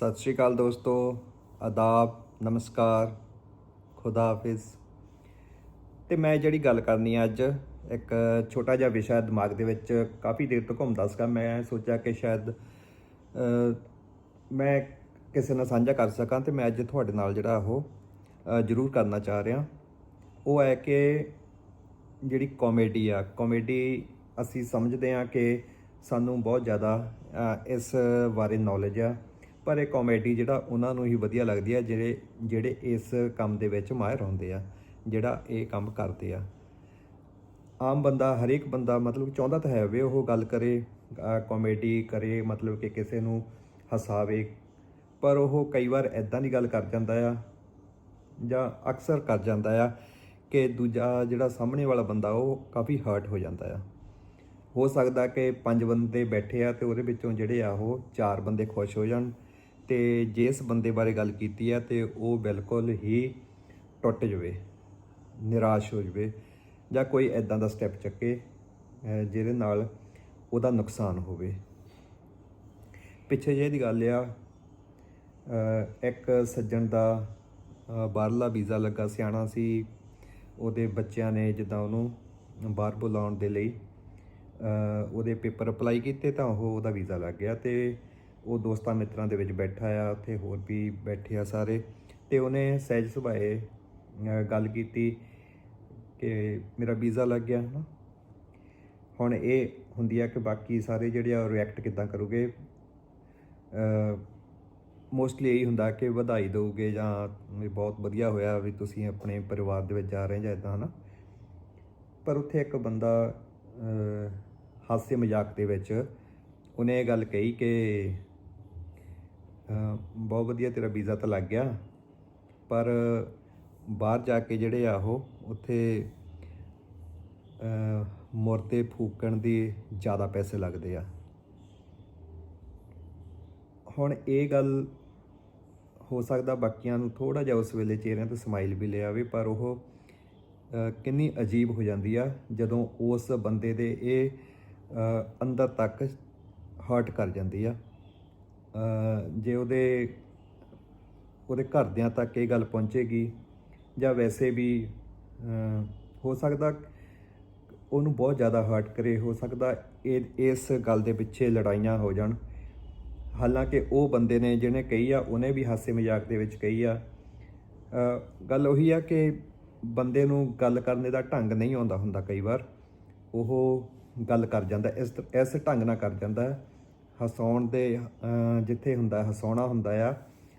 ਸਤਿ ਸ਼੍ਰੀ ਅਕਾਲ ਦੋਸਤੋ, ਆਦਾਬ, ਨਮਸਕਾਰ, ਖੁਦਾ ਹਾਫਿਜ਼। ਤੇ ਮੈਂ ਜਿਹੜੀ ਗੱਲ ਕਰਨੀ ਆ ਅੱਜ, ਇੱਕ ਛੋਟਾ ਜਿਹਾ ਵਿਸ਼ਾ ਦਿਮਾਗ ਦੇ ਵਿੱਚ ਕਾਫੀ ਦੇਰ ਤੋਂ ਘੁੰਮਦਾ ਸੀਗਾ। ਮੈਂ ਸੋਚਿਆ ਕਿ ਸ਼ਾਇਦ ਮੈਂ ਕਿਸੇ ਨਾਲ ਸਾਂਝਾ ਕਰ ਸਕਾਂ ਤੇ ਮੈਂ ਅੱਜ ਤੁਹਾਡੇ ਨਾਲ ਜਿਹੜਾ ਉਹ ਜ਼ਰੂਰ ਕਰਨਾ ਚਾਹ ਰਿਹਾ। ਉਹ ਹੈ ਕਿ ਜਿਹੜੀ ਕਾਮੇਡੀ ਆ, ਕਾਮੇਡੀ ਅਸੀਂ ਸਮਝਦੇ ਆ ਕਿ ਸਾਨੂੰ ਬਹੁਤ ਜ਼ਿਆਦਾ ਇਸ ਬਾਰੇ ਨੌਲੇਜ ਆ। ਪਰ ਇਹ ਕਾਮੇਡੀ ਜਿਹੜਾ ਉਹਨਾਂ ਨੂੰ ਹੀ ਵਧੀਆ ਲੱਗਦੀ ਆ, ਜਿਹੜੇ ਜਿਹੜੇ ਇਸ ਕੰਮ ਦੇ ਵਿੱਚ ਮਾਹਿਰ ਹੁੰਦੇ ਆ, ਜਿਹੜਾ ਇਹ ਕੰਮ ਕਰਦੇ ਆ। ਆਮ ਬੰਦਾ, ਹਰੇਕ ਬੰਦਾ ਮਤਲਬ ਚਾਹੁੰਦਾ ਤਾਂ ਹੈ ਵੀ ਉਹ ਗੱਲ ਕਰੇ ਕਾਮੇਡੀ ਕਰੇ, ਮਤਲਬ ਕਿ ਕਿਸੇ ਨੂੰ ਹਸਾਵੇ। ਪਰ ਉਹ ਕਈ ਵਾਰ ਐਦਾਂ ਦੀ ਗੱਲ ਕਰ ਜਾਂਦਾ ਆ, ਜਾਂ ਅਕਸਰ ਕਰ ਜਾਂਦਾ ਆ, ਕਿ ਦੂਜਾ ਜਿਹੜਾ ਸਾਹਮਣੇ ਵਾਲਾ ਬੰਦਾ, ਉਹ ਕਾਫੀ ਹਰਟ ਹੋ ਜਾਂਦਾ ਆ। ਹੋ ਸਕਦਾ ਕਿ ਪੰਜ ਬੰਦੇ ਬੈਠੇ ਆ ਤੇ ਉਹਦੇ ਵਿੱਚੋਂ ਜਿਹੜੇ ਆ, ਉਹ ਚਾਰ ਬੰਦੇ ਖੁਸ਼ ਹੋ ਜਾਣ। ਤੇ ਜਿਸ ਬੰਦੇ ਬਾਰੇ ਗੱਲ ਕੀਤੀ ਆ ਤੇ ਉਹ ਬਿਲਕੁਲ ਹੀ ਟੁੱਟ ਜਾਵੇ, ਨਿਰਾਸ਼ ਹੋ ਜਾਵੇ ਜਾਂ ਕੋਈ ਐਦਾਂ ਦਾ ਸਟੈਪ ਚੱਕੇ ਜਿਹਦੇ ਨਾਲ ਉਹਦਾ ਨੁਕਸਾਨ ਹੋਵੇ। ਪਿੱਛੇ ਜਿਹੇ ਦੀ ਗੱਲ ਆ ਇੱਕ ਸੱਜਣ ਦਾ ਬਾਹਰਲਾ ਵੀਜ਼ਾ ਲੱਗਾ, ਸਿਆਣਾ ਸੀ। ਉਹਦੇ ਬੱਚਿਆਂ ਨੇ ਜਿੱਦਾਂ ਉਹਨੂੰ ਬਾਹਰ ਬੁਲਾਉਣ ਦੇ ਲਈ ਉਹਦੇ ਪੇਪਰ ਅਪਲਾਈ ਕੀਤੇ ਤਾਂ ਉਹ ਉਹਦਾ ਵੀਜ਼ਾ ਲੱਗ ਗਿਆ ਤੇ ਉਹ ਦੋਸਤਾਂ ਮਿੱਤਰਾਂ ਦੇ ਵਿੱਚ ਬੈਠਾ ਆ ਉੱਥੇ ਹੋਰ ਵੀ ਬੈਠੇ ਆ ਸਾਰੇ। ਤੇ ਉਹਨੇ ਸਹਿਜ ਸੁਭਾਏ ਗੱਲ ਕੀਤੀ ਕਿ ਮੇਰਾ ਵੀਜ਼ਾ ਲੱਗ ਗਿਆ ਨਾ ਹੁਣ ਇਹ ਹੁੰਦੀ ਆ ਕਿ ਬਾਕੀ ਸਾਰੇ ਜਿਹੜੇ ਆ ਰਿਐਕਟ ਕਿਦਾਂ ਕਰੋਗੇ? ਮੋਸਟਲੀ ਇਹੀ ਹੁੰਦਾ ਕਿ ਵਧਾਈ ਦਿਓਗੇ ਜਾਂ ਬਹੁਤ ਵਧੀਆ ਹੋਇਆ ਵੀ ਤੁਸੀਂ ਆਪਣੇ ਪਰਿਵਾਰ ਦੇ ਵਿੱਚ ਜਾ ਰਹੇ ਜਾਂ ਇਦਾਂ ਹਨਾ? ਪਰ ਉੱਥੇ ਇੱਕ ਬੰਦਾ ਅਹ, ਹਾਸੇ ਮਜ਼ਾਕ ਦੇ ਵਿੱਚ ਉਹਨੇ ਇਹ ਗੱਲ ਕਹੀ ਕਿ ਬਹੁਤ ਵਧੀਆ ਤੇਰਾ ਵੀਜ਼ਾ ਤਾਂ ਲੱਗ ਗਿਆ। ਪਰ ਬਾਹਰ ਜਾ ਕੇ ਜਿਹੜੇ ਆ ਉਹ, ਉੱਥੇ ਮੁਰਤੇ ਫੂਕਣ ਦੇ ਜ਼ਿਆਦਾ ਪੈਸੇ ਲੱਗਦੇ ਆ। ਹੁਣ ਇਹ ਗੱਲ ਹੋ ਸਕਦਾ ਬਾਕੀਆਂ ਨੂੰ ਥੋੜਾ ਜਿਹਾ ਉਸ ਵੇਲੇ ਚਿਹਰਿਆਂ ਤੇ ਸਮਾਈਲ ਵੀ ਲੈ ਆਵੇ ਪਰ ਉਹ ਕਿੰਨੀ ਅਜੀਬ ਹੋ ਜਾਂਦੀ ਆ ਜਦੋਂ ਉਸ ਬੰਦੇ ਦੇ ਇਹ ਅੰਦਰ ਤੱਕ ਹਰਟ ਕਰ ਜਾਂਦੀ ਆ। ਜੇ ਉਹਦੇ ਉਹਦੇ ਘਰਦਿਆਂ ਤੱਕ ਇਹ ਗੱਲ ਪਹੁੰਚੇਗੀ ਜਾਂ ਵੈਸੇ ਵੀ ਹੋ ਸਕਦਾ ਉਹਨੂੰ ਬਹੁਤ ਜ਼ਿਆਦਾ ਹਰਟ ਕਰੇ, ਹੋ ਸਕਦਾ ਇਹ, ਇਸ ਗੱਲ ਦੇ ਪਿੱਛੇ ਲੜਾਈਆਂ ਹੋ ਜਾਣ। ਹਾਲਾਂਕਿ ਉਹ ਬੰਦੇ ਨੇ ਜਿਹਨੇ ਕਹੀ ਆ, ਉਹਨੇ ਵੀ ਹਾਸੇ ਮਜ਼ਾਕ ਦੇ ਵਿੱਚ ਕਹੀ ਆ। ਗੱਲ ਉਹੀ ਆ ਕਿ ਬੰਦੇ ਨੂੰ ਗੱਲ ਕਰਨ ਦਾ ਢੰਗ ਨਹੀਂ ਆਉਂਦਾ ਹੁੰਦਾ ਕਈ ਵਾਰ। ਉਹ ਗੱਲ ਕਰ ਜਾਂਦਾ, ਇਸ ਇਸ ਢੰਗ ਨਾਲ ਕਰ ਜਾਂਦਾ। ਹਸਾਉਣ ਦੇ ਜਿੱਥੇ ਹੁੰਦਾ, ਹਸਾਉਣਾ ਹੁੰਦਾ ਆ,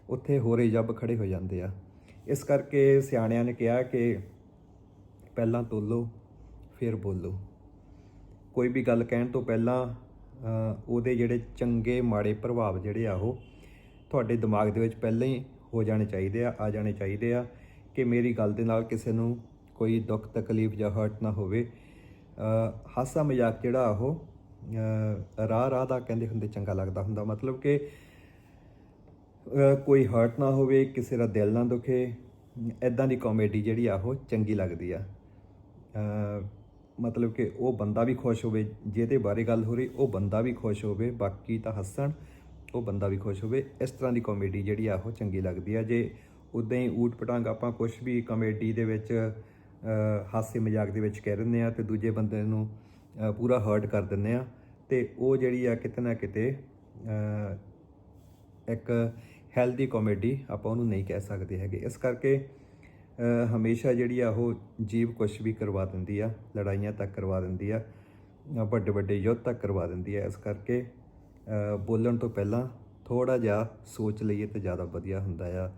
ਉੱਥੇ ਹੋਰੇ ਜੱਬ ਖੜੇ ਹੋ ਜਾਂਦੇ ਆ। ਇਸ ਕਰਕੇ ਸਿਆਣਿਆਂ ਨੇ ਕਿਹਾ ਕਿ ਪਹਿਲਾਂ ਤੋਲੋ, ਫਿਰ ਬੋਲੋ। ਕੋਈ ਵੀ ਗੱਲ ਕਹਿਣ ਤੋਂ ਪਹਿਲਾਂ ਉਹਦੇ ਜਿਹੜੇ ਚੰਗੇ, ਮਾੜੇ ਪ੍ਰਭਾਵ ਜਿਹੜੇ ਆ, ਉਹ ਤੁਹਾਡੇ ਦਿਮਾਗ ਦੇ ਵਿੱਚ ਪਹਿਲਾਂ ਹੀ ਹੋ ਜਾਣੇ ਚਾਹੀਦੇ ਆ ਆ ਜਾਣੇ ਚਾਹੀਦੇ ਆ ਕਿ ਮੇਰੀ ਗੱਲ ਦੇ ਨਾਲ ਕਿਸੇ ਨੂੰ ਕੋਈ ਦੁੱਖ, ਤਕਲੀਫ ਜਾਂ ਹਰਟ ਨਾ ਹੋਵੇ। ਹਾਸਾ ਮਜ਼ਾਕ ਜਿਹੜਾ ਉਹ ਰਾਹ ਰਾਹ ਦਾ ਕਹਿੰਦੇ ਹੁੰਦੇ ਚੰਗਾ ਲੱਗਦਾ ਹੁੰਦਾ। ਮਤਲਬ ਕਿ ਕੋਈ ਹਰਟ ਨਾ ਹੋਵੇ, ਕਿਸੇ ਦਾ ਦਿਲ ਨਾ ਦੁਖੇ ਐਦਾਂ ਦੀ ਕਾਮੇਡੀ ਜਿਹੜੀ ਆ ਉਹ ਚੰਗੀ ਲੱਗਦੀ ਆ। ਮਤਲਬ ਕਿ ਉਹ ਬੰਦਾ ਵੀ ਖੁਸ਼ ਹੋਵੇ, ਜਿਹਦੇ ਬਾਰੇ ਗੱਲ ਹੋ ਰਹੀ, ਉਹ ਬੰਦਾ ਵੀ ਖੁਸ਼ ਹੋਵੇ, ਬਾਕੀ ਤਾਂ ਹੱਸਣ, ਉਹ ਬੰਦਾ ਵੀ ਖੁਸ਼ ਹੋਵੇ। ਇਸ ਤਰ੍ਹਾਂ ਦੀ ਕਾਮੇਡੀ ਜਿਹੜੀ ਆ ਉਹ ਚੰਗੀ ਲੱਗਦੀ ਆ। ਜੇ ਉਦਾਂ ਹੀ ਊਟ ਪਟਾਂਗ ਆਪਾਂ ਕੁਝ ਵੀ ਕਾਮੇਡੀ ਦੇ ਵਿੱਚ ਹਾਸੇ ਮਜ਼ਾਕ ਦੇ ਵਿੱਚ ਕਹਿ ਦਿੰਦੇ ਆ ਤੇ ਦੂਜੇ ਬੰਦੇ ਨੂੰ ਪੂਰਾ ਹਰਟ ਕਰ ਦਿੰਦੇ ਆ ਤੇ ਉਹ ਜਿਹੜੀ ਆ ਕਿਤੇ ਨਾ ਕਿਤੇ ਇੱਕ ਹੈਲਦੀ ਕਾਮੇਡੀ ਆਪਾਂ ਉਹਨੂੰ ਨਹੀਂ ਕਹਿ ਸਕਦੇ ਹੈਗੇ। ਇਸ ਕਰਕੇ ਹਮੇਸ਼ਾ ਜਿਹੜੀ ਆ ਉਹ ਜੀਵ ਕੁਛ ਵੀ ਕਰਵਾ ਦਿੰਦੀ ਆ, ਲੜਾਈਆਂ ਤੱਕ ਕਰਵਾ ਦਿੰਦੀ ਆ ਵੱਡੇ ਵੱਡੇ ਯੁੱਧ ਤੱਕ ਕਰਵਾ ਦਿੰਦੀ ਆ। ਇਸ ਕਰਕੇ ਬੋਲਣ ਤੋਂ ਪਹਿਲਾਂ ਥੋੜਾ ਜਿਹਾ ਸੋਚ ਲਈਏ ਤੇ ਜ਼ਿਆਦਾ ਵਧੀਆ ਹੁੰਦਾ ਆ।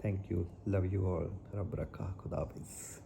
Thank you love you all ਰੱਬ ਰੱਖਾ, ਖੁਦਾ ਹਾਫਿਜ਼।